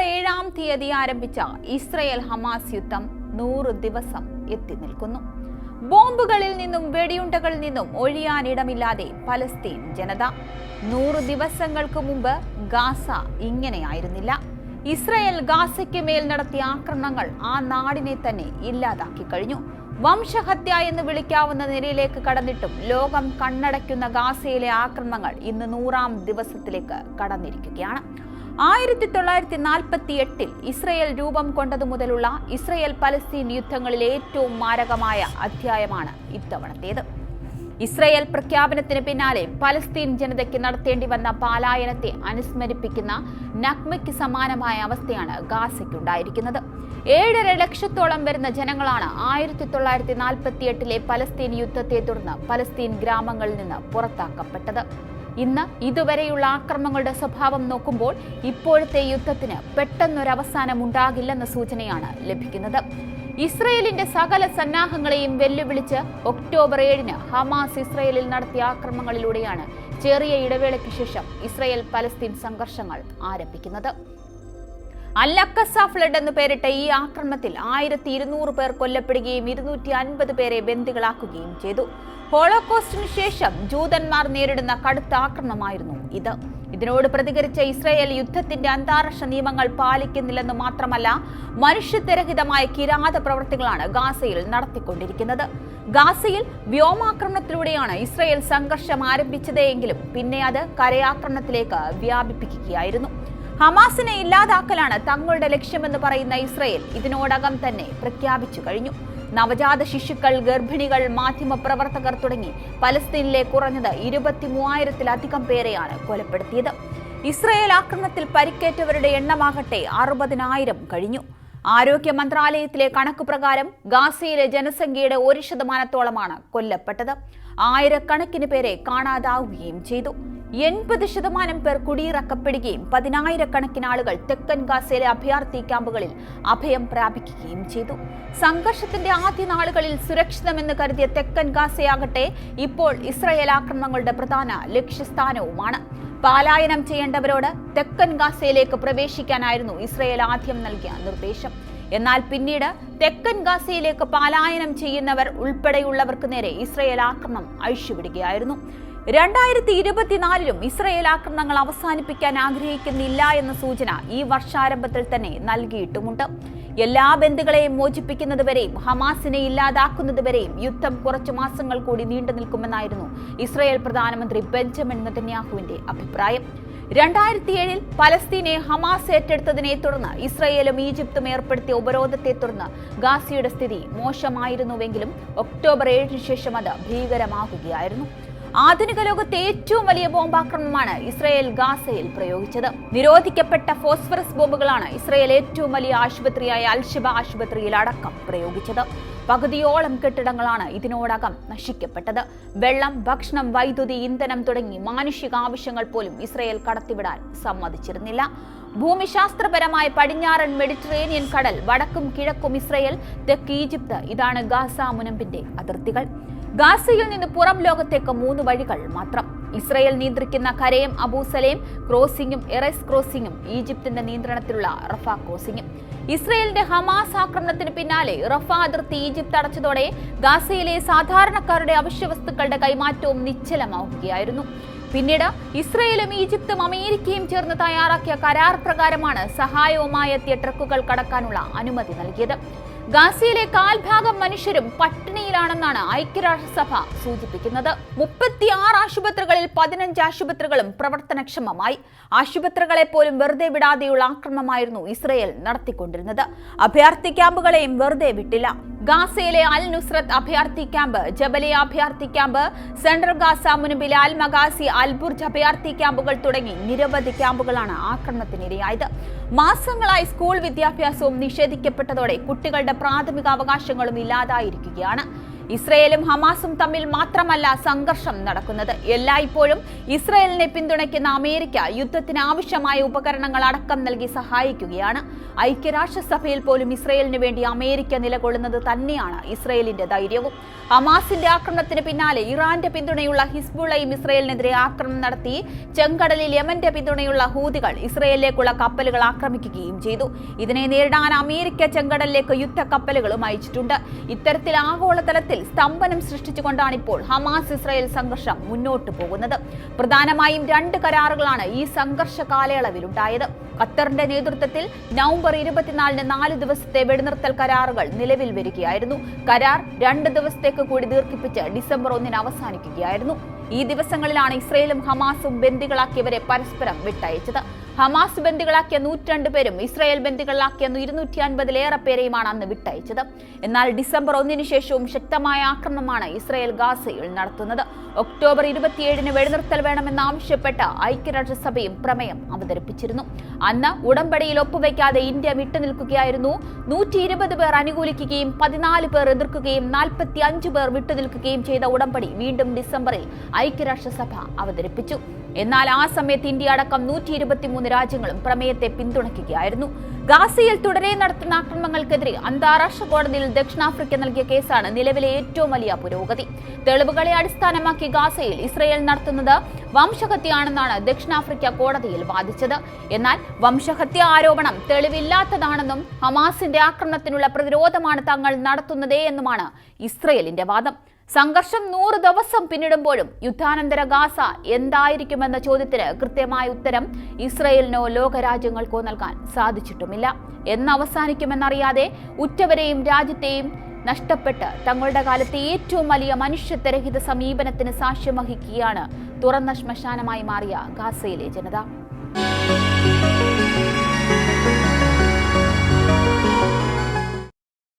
ഏഴാം തീയതി ആരംഭിച്ച ഇസ്രയേൽ ഹമാസ് യുദ്ധം നൂറ് ദിവസം എത്തി നിൽക്കുന്നു. ബോംബുകളിൽ നിന്നും വെടിയുണ്ടകളിൽ നിന്നും ഒഴിയാനിടമില്ലാതെ പലസ്തീൻ ജനത. നൂറ് ദിവസങ്ങൾക്ക് മുമ്പ് ഗാസ ഇങ്ങനെയായിരുന്നില്ല. ഇസ്രയേൽ ഗാസയ്ക്ക് മേൽ നടത്തിയ ആക്രമണങ്ങൾ ആ നാടിനെ തന്നെ ഇല്ലാതാക്കി കഴിഞ്ഞു. വംശഹത്യ എന്ന് വിളിക്കാവുന്ന നിലയിലേക്ക് കടന്നിട്ടും ലോകം കണ്ണടയ്ക്കുന്ന ഗാസയിലെ ആക്രമണങ്ങൾ ഇന്ന് നൂറാം ദിവസത്തിലേക്ക് കടന്നിരിക്കുകയാണ്. ആയിരത്തി തൊള്ളായിരത്തി നാൽപ്പത്തി എട്ടിൽ ഇസ്രയേൽ രൂപം കൊണ്ടതു മുതലുള്ള ഇസ്രയേൽ പലസ്തീൻ യുദ്ധങ്ങളിലെ ഏറ്റവും മാരകമായ അധ്യായമാണ് ഇത്തവണത്തേത്. ഇസ്രയേൽ പ്രഖ്യാപനത്തിന് പിന്നാലെ പലസ്തീൻ ജനതയ്ക്ക് നടത്തേണ്ടി വന്ന പാലായനത്തെ അനുസ്മരിപ്പിക്കുന്ന നഗ്മയ്ക്ക് സമാനമായ അവസ്ഥയാണ് ഗാസയ്ക്കുണ്ടായിരിക്കുന്നത്. ഏഴര ലക്ഷത്തോളം വരുന്ന ജനങ്ങളാണ് ആയിരത്തി തൊള്ളായിരത്തി നാൽപ്പത്തി എട്ടിലെ പലസ്തീൻ യുദ്ധത്തെ തുടർന്ന് പലസ്തീൻ ഗ്രാമങ്ങളിൽ നിന്ന് പുറത്താക്കപ്പെട്ടത്. ഇന്ന് ഇതുവരെയുള്ള ആക്രമങ്ങളുടെ സ്വഭാവം നോക്കുമ്പോൾ ഇപ്പോഴത്തെ യുദ്ധത്തിന് പെട്ടെന്നൊരവസാനം ഉണ്ടാകില്ലെന്ന സൂചനയാണ് ലഭിക്കുന്നത്. ഇസ്രയേലിന്റെ സകല സന്നാഹങ്ങളെയും വെല്ലുവിളിച്ച് ഒക്ടോബർ ഏഴിന് ഹമാസ് ഇസ്രയേലിൽ നടത്തിയ ആക്രമണങ്ങളിലൂടെയാണ് ചെറിയ ഇടവേളയ്ക്ക് ശേഷം ഇസ്രയേൽ പലസ്തീൻ സംഘർഷങ്ങൾ ആരംഭിക്കുന്നത്. അല്ലക്കസ ഫ്ലഡ് എന്ന് പേരിട്ട ഈ ആക്രമണത്തിൽ ആയിരത്തി ഇരുന്നൂറ് പേർ കൊല്ലപ്പെടുകയും ഇരുന്നൂറ്റി അൻപത് പേരെ ബന്ദികളാക്കുകയും ചെയ്തു. ഹോളോകോസ്റ്റിന് ശേഷം ജൂതന്മാർ നേരിടുന്ന കടുത്ത ആക്രമണമായിരുന്നു ഇത്. ഇതിനോട് പ്രതികരിച്ച ഇസ്രായേൽ യുദ്ധത്തിന്റെ അന്താരാഷ്ട്ര നിയമങ്ങൾ പാലിക്കുന്നില്ലെന്ന് മാത്രമല്ല മനുഷ്യത്വരഹിതമായ കിരാത പ്രവർത്തികളാണ് ഗാസയിൽ നടത്തിക്കൊണ്ടിരിക്കുന്നത്. ഗാസയിൽ വ്യോമാക്രമണത്തിലൂടെയാണ് ഇസ്രായേൽ സംഘർഷം ആരംഭിച്ചതെങ്കിലും പിന്നെ അത് കരയാക്രമണത്തിലേക്ക് വ്യാപിപ്പിക്കുകയായിരുന്നു. ഹമാസിനെ ഇല്ലാതാക്കലാണ് തങ്ങളുടെ ലക്ഷ്യമെന്ന് പറയുന്ന ഇസ്രയേൽ. ഇതിനോടകം തന്നെ പ്രഖ്യാപിച്ചു കഴിഞ്ഞു. നവജാത ശിശുക്കൾ ഗർഭിണികൾ മാധ്യമപ്രവർത്തകർ തുടങ്ങി പലസ്തീനിലെ കുറഞ്ഞത് ഇരുപത്തി മൂവായിരത്തിലധികം പേരെയാണ് കൊലപ്പെടുത്തിയത്. ഇസ്രയേൽ ആക്രമണത്തിൽ പരിക്കേറ്റവരുടെ എണ്ണമാകട്ടെ അറുപതിനായിരം കഴിഞ്ഞു. ആരോഗ്യ മന്ത്രാലയത്തിലെ കണക്ക് പ്രകാരം ഗാസയിലെ ജനസംഖ്യയുടെ ഒരു ശതമാനത്തോളമാണ് കൊല്ലപ്പെട്ടത്. ആയിരക്കണക്കിന് പേരെ കാണാതാവുകയും ചെയ്തു. എൺപത് ശതമാനം പേർ കുടിയിറക്കപ്പെടുകയും പതിനായിരക്കണക്കിന് ആളുകൾ തെക്കൻ ഗാസയിലെ അഭയാർത്ഥി ക്യാമ്പുകളിൽ അഭയം പ്രാപിക്കുകയും ചെയ്തു. സംഘർഷത്തിന്റെ ആദ്യ നാളുകളിൽ സുരക്ഷിതമെന്ന് കരുതിയ തെക്കൻ ഗാസയാകട്ടെ ഇപ്പോൾ ഇസ്രയേൽ ആക്രമണങ്ങളുടെ പ്രധാന ലക്ഷ്യസ്ഥാനവുമാണ്. പാലായനം ചെയ്യേണ്ടവരോട് തെക്കൻ ഗാസയിലേക്ക് പ്രവേശിക്കാനായിരുന്നു ഇസ്രയേൽ ആദ്യം നൽകിയ നിർദ്ദേശം. എന്നാൽ പിന്നീട് തെക്കൻ ഗാസയിലേക്ക് പാലായനം ചെയ്യുന്നവർ ഉൾപ്പെടെയുള്ളവർക്ക് നേരെ ഇസ്രയേൽ ആക്രമണം അഴിച്ചുവിടുകയായിരുന്നു. രണ്ടായിരത്തി ഇരുപത്തിനാലിലും ഇസ്രയേൽ ആക്രമണങ്ങൾ അവസാനിപ്പിക്കാൻ ആഗ്രഹിക്കുന്നില്ല എന്ന സൂചന ഈ വർഷാരംഭത്തിൽ തന്നെ നൽകിയിട്ടുമുണ്ട്. എല്ലാ ബന്ധുക്കളെയും മോചിപ്പിക്കുന്നതുവരെയും ഹമാസിനെ ഇല്ലാതാക്കുന്നതുവരെയും യുദ്ധം കുറച്ചു മാസങ്ങൾ കൂടി നീണ്ടു നിൽക്കുമെന്നായിരുന്നു ഇസ്രയേൽ പ്രധാനമന്ത്രി ബെഞ്ചമിൻ നെതന്യാഹുവിന്റെ അഭിപ്രായം. രണ്ടായിരത്തി ഏഴിൽ പലസ്തീനെ ഹമാസ് ഏറ്റെടുത്തതിനെ തുടർന്ന് ഇസ്രയേലും ഈജിപ്തും ഏർപ്പെടുത്തിയ ഉപരോധത്തെ തുടർന്ന് ഗാസിയുടെ സ്ഥിതി മോശമായിരുന്നുവെങ്കിലും ഒക്ടോബർ ഏഴിന് ശേഷം അത് ഭീകരമാകുകയായിരുന്നു. ആധുനിക ലോകത്തെ ഏറ്റവും വലിയ ബോംബാക്രമണമാണ് ഇസ്രയേൽ ഗാസയിൽ പ്രയോഗിച്ചത്. നിരോധിക്കപ്പെട്ട ഫോസ്ഫറസ് ബോംബുകളാണ് ഇസ്രയേൽ ഏറ്റവും വലിയ ആശുപത്രിയായ അൽഷിബ ആശുപത്രിയിൽ അടക്കം പ്രയോഗിച്ചത്. പകുതിയോളം കെട്ടിടങ്ങളാണ് ഇതിനോടകം നശിക്കപ്പെട്ടത്. വെള്ളം ഭക്ഷണം വൈദ്യുതി ഇന്ധനം തുടങ്ങി മാനുഷിക ആവശ്യങ്ങൾ പോലും ഇസ്രയേൽ കടത്തിവിടാൻ സമ്മതിച്ചിരുന്നില്ല. ഭൂമിശാസ്ത്രപരമായ പടിഞ്ഞാറൻ മെഡിറ്ററേനിയൻ കടൽ വടക്കും കിഴക്കും ഇസ്രയേൽ തെക്ക് ഈജിപ്ത് ഇതാണ് ഗാസ മുനമ്പിന്റെ അതിർത്തികൾ. ഗാസയിൽ നിന്ന് പുറം ലോകത്തേക്ക് മൂന്ന് വഴികൾ മാത്രം. ഇസ്രയേൽ നിയന്ത്രിക്കുന്ന കരയും അബൂസലേം ക്രോസിംഗും എറസ് ക്രോസിംഗും ഈജിപ്തിന്റെ നിയന്ത്രണത്തിലുള്ള റഫ ക്രോസിംഗും. ഇസ്രയേലിന്റെ ഹമാസ് ആക്രമണത്തിന് പിന്നാലെ റഫ അതിർത്തി ഈജിപ്ത് അടച്ചതോടെ ഗാസയിലെ സാധാരണക്കാരുടെ അവശ്യവസ്തുക്കളുടെ കൈമാറ്റവും നിശ്ചലമാവുകയായിരുന്നു. പിന്നീട് ഇസ്രയേലും ഈജിപ്തും അമേരിക്കയും ചേർന്ന് തയ്യാറാക്കിയ കരാർ പ്രകാരമാണ് സഹായവുമായി എത്തിയ ട്രക്കുകൾ കടക്കാനുള്ള അനുമതി നൽകിയത്. ഗാസയിലെ കാൽഭാഗം മനുഷ്യരും പട്ടിണിയിലാണെന്നാണ് ഐക്യരാഷ്ട്രസഭ സൂചിപ്പിക്കുന്നത്. മുപ്പത്തിയാറ് ആശുപത്രികളിൽ പതിനഞ്ച് ആശുപത്രികളും പ്രവർത്തനക്ഷമമായി. ആശുപത്രികളെ പോലും വെറുതെ വിടാതെയുള്ള ആക്രമണമായിരുന്നു ഇസ്രയേൽ നടത്തിക്കൊണ്ടിരുന്നത്. അഭയാർത്ഥി ക്യാമ്പുകളെയും വെറുതെ വിട്ടില്ല. ഗാസയിലെ അൽ നുസ്രത്ത് അഭയാർത്ഥി ക്യാമ്പ് ജബലിയ അഭയാർത്ഥി ക്യാമ്പ് സെൻട്രൽ ഗാസ മുൻപിലെ അൽ മഗാസി അൽ ബുർജ് അഭയാർത്ഥി ക്യാമ്പുകൾ തുടങ്ങി നിരവധി ക്യാമ്പുകളാണ് ആക്രമണത്തിനിരയായത്. മാസങ്ങളായി സ്കൂൾ വിദ്യാഭ്യാസവും നിഷേധിക്കപ്പെട്ടതോടെ കുട്ടികളുടെ പ്രാഥമിക അവകാശങ്ങളും ഇല്ലാതായിരിക്കുകയാണ്. ഇസ്രയേലും ഹമാസും തമ്മിൽ മാത്രമല്ല സംഘർഷം നടക്കുന്നത്. എല്ലായ്പ്പോഴും ഇസ്രയേലിനെ പിന്തുണയ്ക്കുന്ന അമേരിക്ക യുദ്ധത്തിന് ആവശ്യമായ ഉപകരണങ്ങൾ അടക്കം നൽകി സഹായിക്കുകയാണ്. ഐക്യരാഷ്ട്രസഭയിൽ പോലും ഇസ്രയേലിന് വേണ്ടി അമേരിക്ക നിലകൊള്ളുന്നത് തന്നെയാണ് ഇസ്രയേലിന്റെ ധൈര്യവും. ഹമാസിന്റെ ആക്രമണത്തിന് പിന്നാലെ ഇറാന്റെ പിന്തുണയുള്ള ഹിസ്ബുളയും ഇസ്രയേലിനെതിരെ ആക്രമണം നടത്തി. ചെങ്കടലിൽ യമന്റെ പിന്തുണയുള്ള ഹൂതികൾ ഇസ്രയേലിലേക്കുള്ള കപ്പലുകൾ ആക്രമിക്കുകയും ചെയ്തു. ഇതിനെ നേരിടാൻ അമേരിക്ക ചെങ്കടലിലേക്ക് യുദ്ധക്കപ്പലുകളും അയച്ചിട്ടുണ്ട്. ഇത്തരത്തിൽ ആഗോളതലത്തിൽ സ്തംഭനം സൃഷ്ടിച്ചുകൊണ്ടാണ് ഇപ്പോൾ ഹമാസ് ഇസ്രായേൽ സംഘർഷം മുന്നോട്ടു പോകുന്നത്. പ്രധാനമായും രണ്ട് കരാറുകളാണ് ഈ സംഘർഷ കാലയളവിൽ ഉണ്ടായത് ഖത്തറിന്റെ നേതൃത്വത്തിൽ നവംബർ ഇരുപത്തിനാലിന് നാല് ദിവസത്തെ വെടിനിർത്തൽ കരാറുകൾ നിലവിൽ വരികയായിരുന്നു. കരാർ രണ്ട് ദിവസത്തേക്ക് കൂടി ദീർഘിപ്പിച്ച് ഡിസംബർ ഒന്നിന് അവസാനിക്കുകയായിരുന്നു. ഈ ദിവസങ്ങളിലാണ് ഇസ്രയേലും ഹമാസും ബന്ദികളാക്കിയവരെ പരസ്പരം വിട്ടയച്ചത്. ഹമാസ് ബന്ദികളാക്കിയ നൂറ്റണ്ട് പേരും ഇസ്രായേൽ ബന്ദികളാക്കിയ ഇരുന്നൂറ്റി അൻപതിലേറെ പേരെയുമാണ് അന്ന് വിട്ടയച്ചത്. എന്നാൽ ഡിസംബർ ഒന്നിന് ശേഷവും ശക്തമായ ആക്രമണമാണ് ഇസ്രായേൽ ഗാസയിൽ നടത്തുന്നത്. ഒക്ടോബർ ഇരുപത്തിയേഴിന് വെടിനിർത്തൽ വേണമെന്നാവശ്യപ്പെട്ട് ഐക്യരാഷ്ട്രസഭയും പ്രമേയം അവതരിപ്പിച്ചിരുന്നു. അന്ന് ഉടമ്പടിയിൽ ഒപ്പുവെക്കാതെ ഇന്ത്യ വിട്ടുനിൽക്കുകയായിരുന്നു. നൂറ്റി ഇരുപത് പേർ അനുകൂലിക്കുകയും പതിനാല് പേർ എതിർക്കുകയും നാൽപ്പത്തി അഞ്ച് പേർ വിട്ടുനിൽക്കുകയും ചെയ്ത ഉടമ്പടി വീണ്ടും ഡിസംബറിൽ ഐക്യരാഷ്ട്രസഭ അവതരിപ്പിച്ചു. എന്നാൽ ആ സമയത്ത് ഇന്ത്യ അടക്കം നൂറ്റി ഇരുപത്തിമൂന്ന് രാജ്യങ്ങളും പ്രമേയത്തെ പിന്തുണയ്ക്കുകയായിരുന്നു. ഗാസയിൽ തുടരെ നടത്തുന്ന ആക്രമണങ്ങൾക്കെതിരെ അന്താരാഷ്ട്ര കോടതിയിൽ ദക്ഷിണാഫ്രിക്ക നൽകിയ കേസാണ് നിലവിലെ ഏറ്റവും വലിയ പുരോഗതി. തെളിവുകളെ അടിസ്ഥാനമാക്കി ഗാസയിൽ ഇസ്രയേൽ നടത്തുന്നത് വംശഹത്യയാണെന്നാണ് ദക്ഷിണാഫ്രിക്ക കോടതിയിൽ വാദിച്ചത്. എന്നാൽ വംശഹത്യ ആരോപണം തെളിവില്ലാത്തതാണെന്നും ഹമാസിന്റെ ആക്രമണത്തിനുള്ള പ്രതിരോധമാണ് തങ്ങൾ നടത്തുന്നതേ എന്നുമാണ് ഇസ്രയേലിന്റെ വാദം. സംഘർഷം നൂറ് ദിവസം പിന്നിടുമ്പോഴും യുദ്ധാനന്തര ഗാസ എന്തായിരിക്കുമെന്ന ചോദ്യത്തിന് കൃത്യമായ ഉത്തരം ഇസ്രയേലിനോ ലോകരാജ്യങ്ങൾക്കോ നൽകാൻ സാധിച്ചിട്ടുമില്ല. എന്ന് അവസാനിക്കുമെന്നറിയാതെ ഉറ്റവരെയും രാജ്യത്തെയും നഷ്ടപ്പെട്ട് തങ്ങളുടെ കാലത്തെ ഏറ്റവും വലിയ മനുഷ്യത്വരഹിത സമീപനത്തിന് സാക്ഷ്യം വഹിക്കുകയാണ് തുറന്ന ശ്മശാനമായി മാറിയ ഗാസയിലെ ജനത.